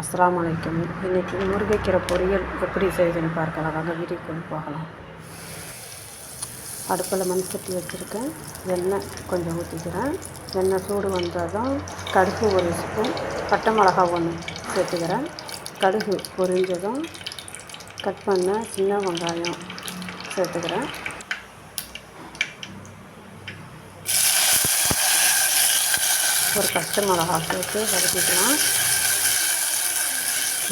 அஸ்லாம் அலைக்கும். இன்றைக்கி முருங்கைக்கீரை பொரியல் எப்படி செய்யுதுன்னு பார்க்கலாம். வாங்க வீடியோக்குள்ள போகலாம். அடுப்பில் மண் சட்டி வச்சுருக்கேன். எண்ணெய் கொஞ்சம் ஊற்றிக்கிறேன் எண்ணெய் சூடு வந்ததும் கடுகு ஒரு ஸ்பூன் பட்டை மிளகா ஒன்று சேர்த்துக்கிறேன். கடுகு பொரிஞ்சதும் கட் பண்ண சின்ன வெங்காயம் சேர்த்துக்கிறேன். ஒரு பச்சை மிளகா சேர்த்து வதக்கிக்கலாம்.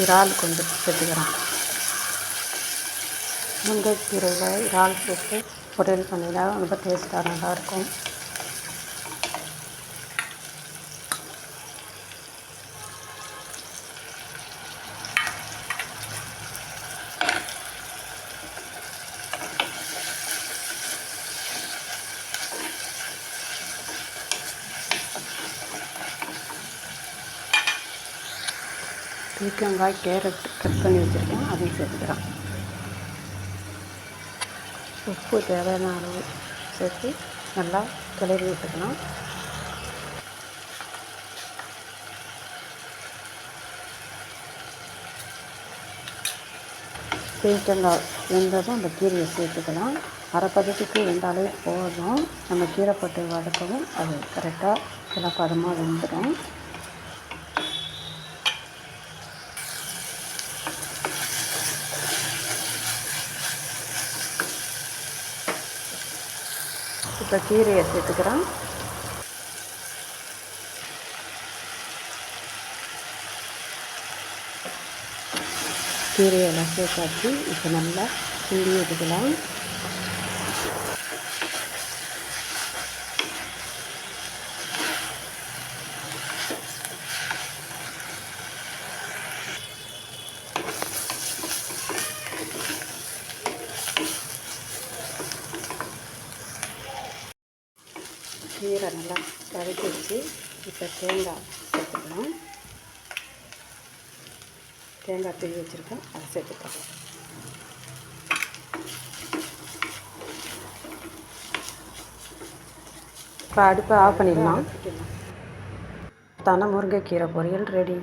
இறால் கொஞ்சம் சேர்த்துக்கிறேன். முருங்கைக்கீரையில் இறால் சேர்த்து பொரியல் பண்ணினா ரொம்ப டேஸ்ட்டாக நல்லாயிருக்கும். பீக்கங்காய் கேரட் கட் பண்ணி வச்சுருக்கேன். அதையும் சேர்த்துக்கிறேன். உப்பு தேவையான அளவு சேர்த்து நல்லா கிளறி விட்டுக்கலாம். பீர்க்கங்காய் வெந்ததும் அந்த கீரையை சேர்த்துக்கலாம். அரை பதத்துக்கு வெந்தாலே போதும். நம்ம கீரை போட்டு வதக்கவும் அது கரெக்டாக சில பதமாக வெந்துடும் இப்போ கீரையை சேர்த்துக்கிறேன் கீரையெல்லாம் சேர்த்தாச்சு இப்போ நல்லா கிண்டி எடுக்கலாம். கீரை நல்லா கரைச்சி வச்சு இப்போ தேங்காய் சேர்த்துக்கலாம். தேங்காய் திருவி வச்சுருக்கேன் அதை சேர்த்துக்கலாம். இப்போ அடுப்பை ஆஃப் பண்ணிடலாம். தன முருங்கைக்கீரை பொரியல் ரெடி